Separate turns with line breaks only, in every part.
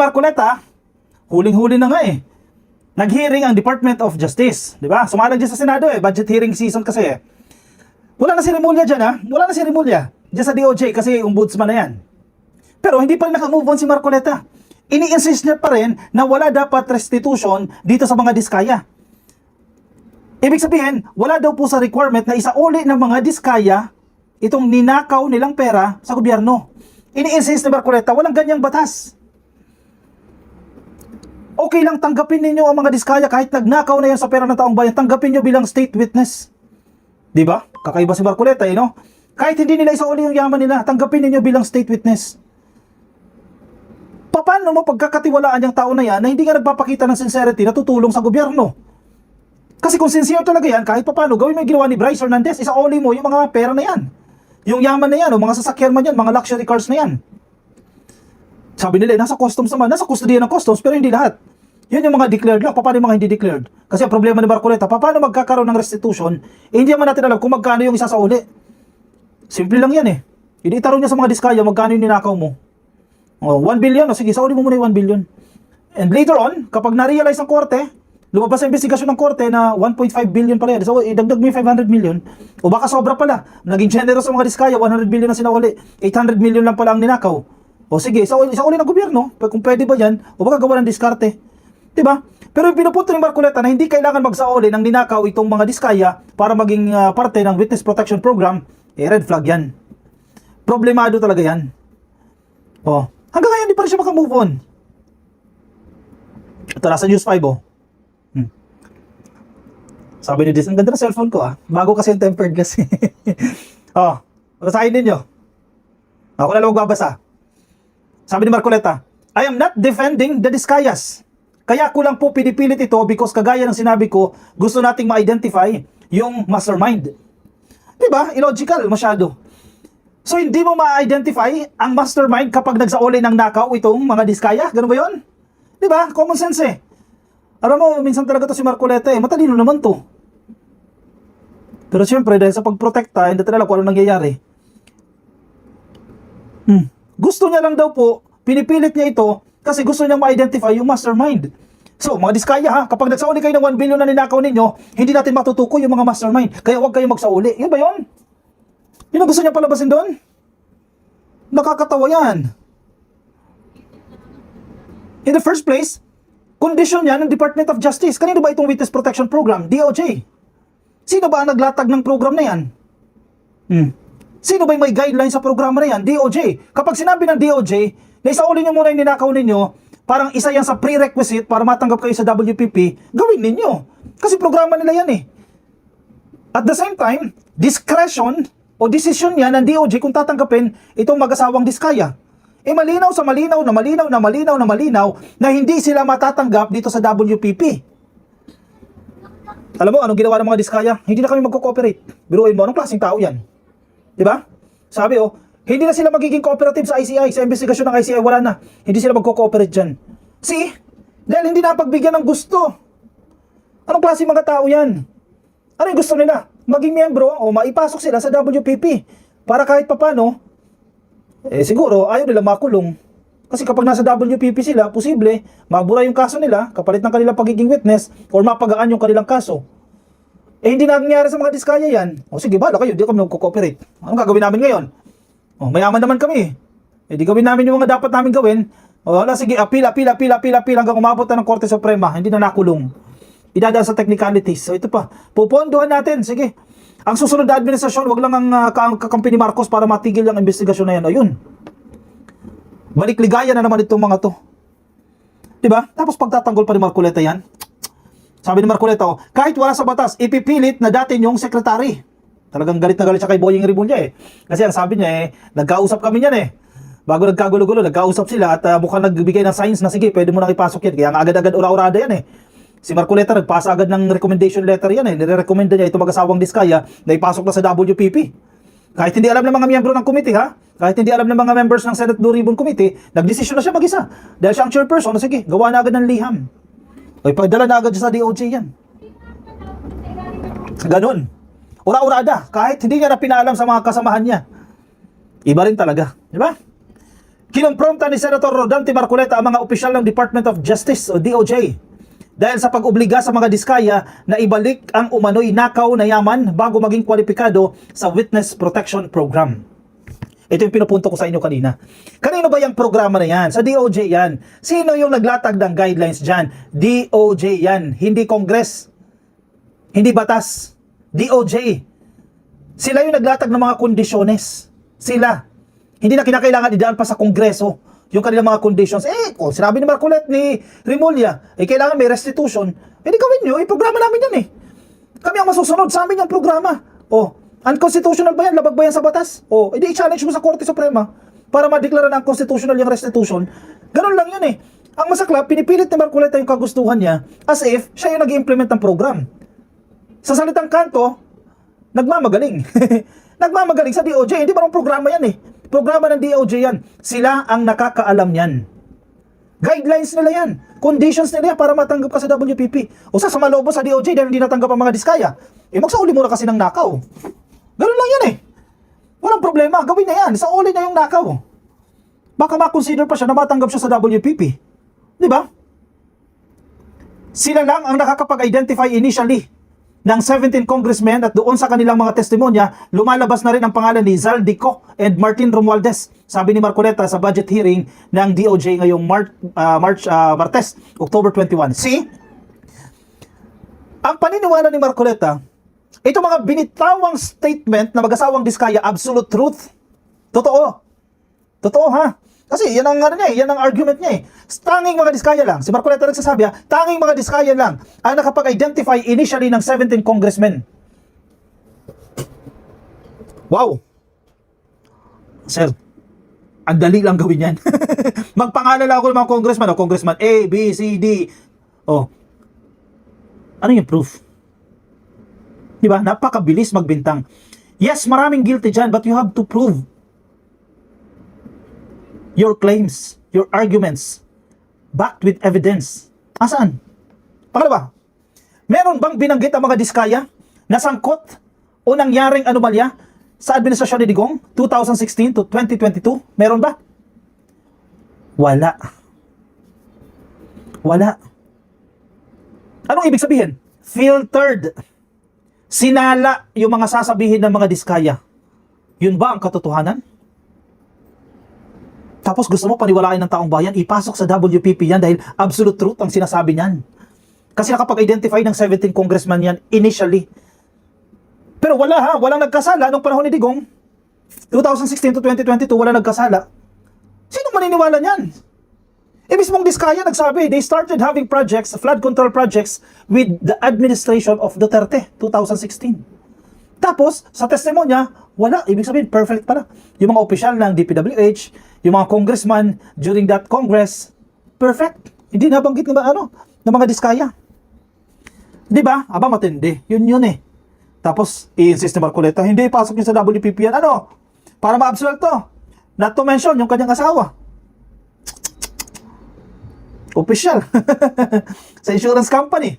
Marcoleta, huling-huli na nga eh. Nag-hearing ang Department of Justice, di ba? Sumalang dyan sa Senado eh, budget hearing season kasi eh. Wala na seremolya dyan ha, wala na seremolya. Dyan sa DOJ kasi ombudsman na yan. Pero hindi pa rin nakamove on si Marcoleta. Ini-insist niya pa rin na wala dapat restitution dito sa mga diskaya. Ibig sabihin, wala daw po sa requirement na isauli ng mga diskaya itong ninakaw nilang pera sa gobyerno. Ini-insist ni Marcoleta, walang ganyang batas. Okay lang tanggapin ninyo ang mga diskaya kahit nagnakaw na yan sa pera ng taong bayan, tanggapin nyo bilang state witness. Di ba? Kakaiba si Marcoleta, eh, no? Kahit hindi nila isauli yung yaman nila, tanggapin ninyo bilang state witness. Paano mo pagkakatiwalaan yung tao na yan na hindi nga nagpapakita ng sincerity na tutulong sa gobyerno? Kasi kung sincere talaga yan, kahit paano, gawin mo yung ginawa ni Bryce Hernandez, isauli mo yung mga pera na yan. Yung yaman na yan, o mga sasakyan man yan, mga luxury cars na yan. Sabi nila, eh, nasa customs naman, nasa custody ng customs, pero hindi lahat. Yan yung mga declared lang, paano yung mga hindi declared? Kasi ang problema ni Marcoleta, paano magkakaroon ng restitution, eh, hindi naman natin alam kung magkano yung isa sa uli. Simple lang yan eh. Hindi itarong niya sa mga diskaya, magkano yung ninakaw mo. Oh, 1 billion, o sige, sauli mo muna yung 1 billion. And later on, kapag na-realize ng korte, lumabas ang investigasyon ng korte na 1.5 billion pala yan. So, idagdag mo yung 500 million. O baka sobra pala. Naging generous ang mga diskaya, 100 billion na sinawali. 800 million lang pala ang ninakaw. O sige, sa uli, sa uli ng gobyerno, kung pwede ba yan, o baka gawa ng diskarte. Diba? Pero yung pinupunto ni Marcoleta na hindi kailangan magsauli ng ninakaw itong mga diskaya para maging ah, parte ng Witness Protection Program, eh red flag yan. Problemado talaga yan. Oh, hanggang ngayon di pa rin siya makamove on. Ito nasa News 5 oh. Hmm. Sabi ni Dis, ang ganda ng cellphone ko ah. Bago kasi yung tempered glass. oh, basahin ninyo. Ako na lang magbabasa. Sabi ni Marcoleta, I am not defending the Discayas. Kaya ko lang po pinipilit ito because kagaya ng sinabi ko, gusto nating ma-identify yung mastermind. Diba? Illogical masyado. So hindi mo ma-identify ang mastermind kapag nagsauli ng nakaw itong mga diskaya? Ganun ba yun? Di ba? Common sense eh. Alam mo, minsan talaga to si Marcoleta eh. Matalino naman to. Pero siyempre, dahil sa pagprotekta, hindi alam kung ano nangyayari. Hmm. Gusto niya lang daw po, pinipilit niya ito kasi gusto niyang ma-identify yung mastermind. So, mga diskaya ha, kapag nagsauli kayo ng 1 billion na ninakaw ninyo, hindi natin matutukoy yung mga mastermind. Kaya huwag kayong magsauli. Yun ba yun? Yun ang gusto niya palabasin doon? Nakakatawa yan. In the first place, kondisyon yan ng Department of Justice. Kanino ba itong Witness Protection Program? DOJ. Sino ba ang naglatag ng program na yan? Hmm. Sino ba may guideline sa programa na yan? DOJ. Kapag sinabi ng DOJ, na isauli nyo muna yung ninakaw ninyo, parang isa yan sa prerequisite para matanggap kayo sa WPP, gawin ninyo. Kasi programa nila yan eh. At the same time, discretion o decision yan ng DOJ kung tatanggapin itong mag-asawang diskaya. Eh malinaw sa malinaw na malinaw na malinaw na malinaw na hindi sila matatanggap dito sa WPP. Alam mo, anong ginawa ng mga diskaya? Hindi na kami magko-cooperate. Biruin mo, anong klaseng tao yan? Di ba? Sabi oh, hindi na sila magiging cooperative sa ICI, sa investigasyon ng ICI, wala na. Hindi sila magko-cooperate dyan. See? Dahil hindi na pagbigyan ng gusto. Anong klase mga tao yan? Ano yung gusto nila? Maging miyembro o maipasok sila sa WPP. Para kahit papano, eh siguro ayaw nila makulong. Kasi kapag nasa WPP sila, posible, mabura yung kaso nila, kapalit ng kanilang pagiging witness, or mapagaan yung kanilang kaso. Eh hindi na nangyari sa mga diskaya yan. O sige, bala kayo, di kami magko-cooperate. Anong gagawin namin ngayon? O mayaman naman kami. Eh di gawin namin yung mga dapat namin gawin. O wala, sige, apil, apil, apil, apil, apil, hanggang umabot na ng Korte Suprema. Hindi na nakulong. Idadaan sa technicalities. So ito pa, pupondohan natin, sige. Ang susunod na administrasyon, wag lang ang uh, kakampi ni Marcos para matigil yung investigasyon na yan. Ayun. Balik ligaya na naman itong mga to. 'Di ba? Tapos pagtatanggol pa ni Marcoleta yan. Sabi ni Marcoleta, oh, kahit wala sa batas, ipipilit na dati yung sekretary. Talagang galit na galit siya kay Boying Rimulya eh. Kasi ang sabi niya eh, nagkausap kami niyan eh. Bago nagkagulo-gulo, nagkausap sila at uh, mukhang nagbibigay ng signs na sige, pwede mo nang ipasok yan. Kaya nga agad-agad ura-urada yan eh. Si Marcoleta nagpasa agad ng recommendation letter yan eh. Nire-recommenda niya itong mag-asawang diskaya na ipasok na sa WPP. Kahit hindi alam ng mga miyembro ng committee ha, kahit hindi alam ng mga members ng Senate Blue Ribbon Committee, nagdesisyon na siya mag-isa. Dahil siya ang chairperson, na sige, gawa na agad ng liham. O ipagdala na agad sa DOJ yan. Ganon. Ura-urada, kahit hindi niya na pinaalam sa mga kasamahan niya. Iba rin talaga, di ba? Kinumpronta ni Senator Rodante Marcoleta ang mga opisyal ng Department of Justice o DOJ dahil sa pag-obliga sa mga diskaya na ibalik ang umano'y nakaw na yaman bago maging kwalipikado sa Witness Protection Program. Ito yung pinupunto ko sa inyo kanina. Kanino ba yung programa na yan? Sa DOJ yan. Sino yung naglatag ng guidelines dyan? DOJ yan. Hindi Congress. Hindi batas. DOJ. Sila yung naglatag ng mga kondisyones. Sila. Hindi na kinakailangan idaan pa sa Kongreso yung kanilang mga conditions. Eh, kung sinabi ni Marcolet ni Rimulya, eh kailangan may restitution, eh di gawin nyo, eh programa namin yan eh. Kami ang masusunod sa amin yung programa. Oh, unconstitutional ba yan? Labag ba yan sa batas? Oh, edi i-challenge mo sa Korte Suprema para madeklara na unconstitutional yung restitution. Ganun lang yun eh. Ang masaklap, pinipilit ni Marcoleta yung kagustuhan niya as if siya yung nag-implement ng program. Sa salitang kanto, nagmamagaling. nagmamagaling sa DOJ. Hindi ba ng programa yan eh? Programa ng DOJ yan. Sila ang nakakaalam yan. Guidelines nila yan. Conditions nila yan para matanggap ka sa WPP. O sa samalobo sa DOJ dahil hindi natanggap ang mga diskaya. Eh magsauli muna kasi ng nakaw. Ganun lang yan eh. Walang problema. Gawin na yan. Sa uli na yung nakaw. Baka makonsider pa siya na matanggap siya sa WPP. Di ba? Sila lang ang nakakapag-identify initially ng 17 congressmen at doon sa kanilang mga testimonya, lumalabas na rin ang pangalan ni Zaldico and Martin Romualdez. Sabi ni Marcoleta sa budget hearing ng DOJ ngayong Mar- ah, March ah, Martes, October 21. See? Ang paniniwala ni Marcoleta, ito mga binitawang statement na mag-asawang diskaya, absolute truth. Totoo. Totoo ha. Kasi yan ang ano niya, eh, yan ang argument niya eh. Tanging mga diskaya lang. Si Marcoleta nagsasabi ha, tanging mga diskaya lang ang nakapag-identify initially ng 17 congressmen. Wow. Sir, ang dali lang gawin yan. Magpangalan lang ako ng mga congressman. O, congressman A, B, C, D. O, ano yung proof? Di ba? Napakabilis magbintang. Yes, maraming guilty dyan, but you have to prove your claims, your arguments, backed with evidence. Asaan? Pangalawa, meron bang binanggit ang mga diskaya na sangkot o nangyaring anomalya sa administrasyon ni Digong 2016 to 2022? Meron ba? Wala. Wala. Anong ibig sabihin? Filtered. Sinala yung mga sasabihin ng mga diskaya. Yun ba ang katotohanan? Tapos gusto mo paniwalain ng taong bayan, ipasok sa WPP yan dahil absolute truth ang sinasabi niyan. Kasi nakapag-identify ng 17 congressman yan initially. Pero wala ha, walang nagkasala nung panahon ni Digong. 2016 to 2022, wala nagkasala. Sino maniniwala niyan? Eh mismong Diskaya nagsabi, they started having projects, flood control projects with the administration of Duterte, 2016. Tapos, sa testimonya, wala. Ibig sabihin, perfect pala. Yung mga opisyal ng DPWH, yung mga congressman during that congress, perfect. Hindi nabanggit ng mga, ano, ng mga diskaya. Di ba? Aba, matindi. Yun yun eh. Tapos, i-insist ni Marcoleta, hindi ipasok niyo sa WPP yan. Ano? Para ma-absolve to. Not to mention, yung kanyang asawa. Opisyal. sa insurance company.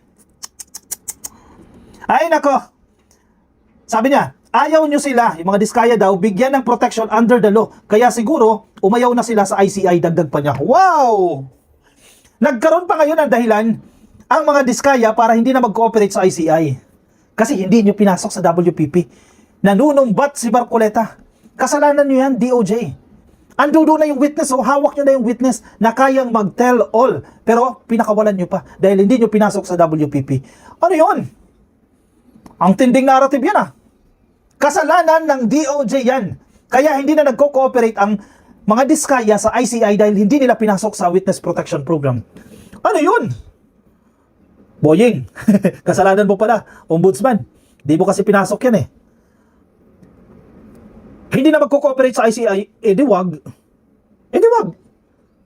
Ay, nako. Sabi niya, ayaw nyo sila, yung mga diskaya daw, bigyan ng protection under the law. Kaya siguro, umayaw na sila sa ICI, dagdag pa niya. Wow! Nagkaroon pa ngayon ng dahilan ang mga diskaya para hindi na mag-cooperate sa ICI. Kasi hindi nyo pinasok sa WPP. Nanunumbat si Barcoleta. Kasalanan nyo yan, DOJ. Andudo na yung witness, o hawak nyo na yung witness na kayang mag-tell all. Pero pinakawalan nyo pa dahil hindi nyo pinasok sa WPP. Ano yon? Ang tinding narrative yan ah. Kasalanan ng DOJ yan. Kaya hindi na nagko-cooperate ang mga diskaya sa ICI dahil hindi nila pinasok sa Witness Protection Program. Ano yun? Boying, kasalanan mo pala, ombudsman. Di mo kasi pinasok yan eh. Hindi na magko-cooperate sa ICI, eh di wag. Eh wag.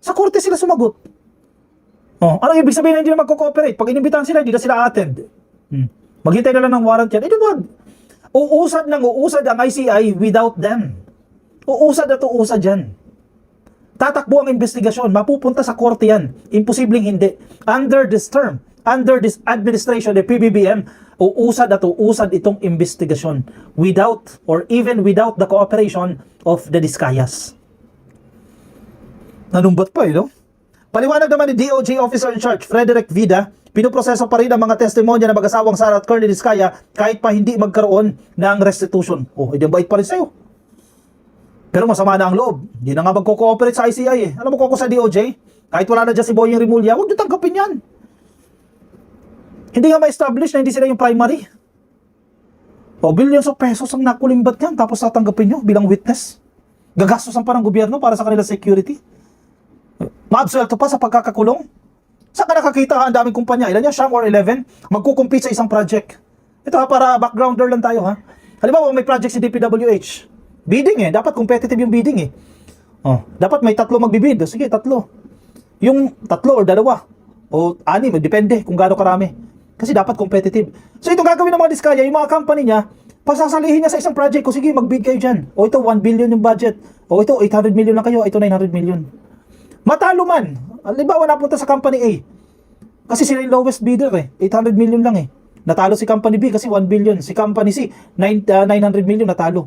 Sa korte sila sumagot. Oh, ano ibig sabihin na hindi na magko-cooperate? Pag inimbitahan sila, hindi na sila attend. Hmm. Maghintay na lang ng warrant yan. Eh wag. Uusad ng uusad ang ICI without them. Uusad at uusad yan. Tatakbo ang investigasyon, mapupunta sa korte yan. Imposibleng hindi. Under this term, under this administration, the PBBM, uusad at uusad itong investigasyon without or even without the cooperation of the Diskayas. Nanumbat pa eh, no? Paliwanag naman ni DOJ Officer in Charge, Frederick Vida, pinuproseso pa rin ang mga testimonya ng mag-asawang Sara at Curly Diskaya kahit pa hindi magkaroon ng restitution. Oh, hindi bait pa rin sa'yo. Pero masama na ang loob. Hindi na nga magko-cooperate sa ICI eh. Alam mo kung ako sa DOJ? Kahit wala na dyan si Boyeng Rimulya, huwag nyo tanggapin yan. Hindi nga ma-establish na hindi sila yung primary. O billions of pesos ang nakulimbat yan tapos tatanggapin nyo bilang witness. Gagastosan pa ng gobyerno para sa kanila security. Maabsuelto pa sa pagkakakulong. Saan ka nakakita ang daming kumpanya? Ilan yan? Sham or 11? Magkukumpit sa isang project. Ito ha, para backgrounder lang tayo ha. Halimbawa, may project si DPWH. Bidding eh. Dapat competitive yung bidding eh. Oh, dapat may tatlo magbibid. Sige, tatlo. Yung tatlo or dalawa. O anim, depende kung gaano karami. Kasi dapat competitive. So ito gagawin ng mga diskaya, yung mga company niya, pasasalihin niya sa isang project ko, sige, mag-bid kayo dyan. O ito, 1 billion yung budget. O ito, 800 million lang kayo. Ito, 900 million. Matalo man. Halimbawa, napunta sa company A. Kasi sila yung lowest bidder eh. 800 million lang eh. Natalo si company B kasi 1 billion. Si company C, 9, ah, 900 million natalo.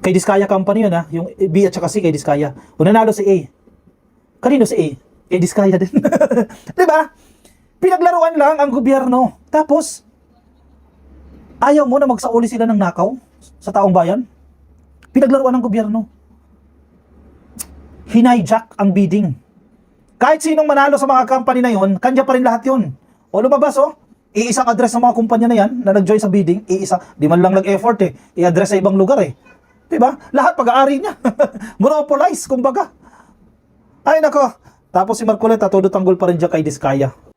Kay Diskaya company yun ha. Yung B at saka C kay Diskaya. O nanalo si A. Kanino si A? Kay Diskaya din. Di ba? Pinaglaruan lang ang gobyerno. Tapos, ayaw mo na magsauli sila ng nakaw sa taong bayan? Pinaglaruan ng gobyerno. Hinayjack ang bidding. Kahit sinong manalo sa mga company na yon, kanya pa rin lahat yon. O lumabas oh, iisang address ng mga kumpanya na yan na nag-join sa bidding, iisa, di man lang nag-effort eh, i-address sa ibang lugar eh. Diba? Lahat pag-aari niya. Monopolize, kumbaga. Ay nako. Tapos si Marcoleta, todo tanggol pa rin dyan kay Diskaya.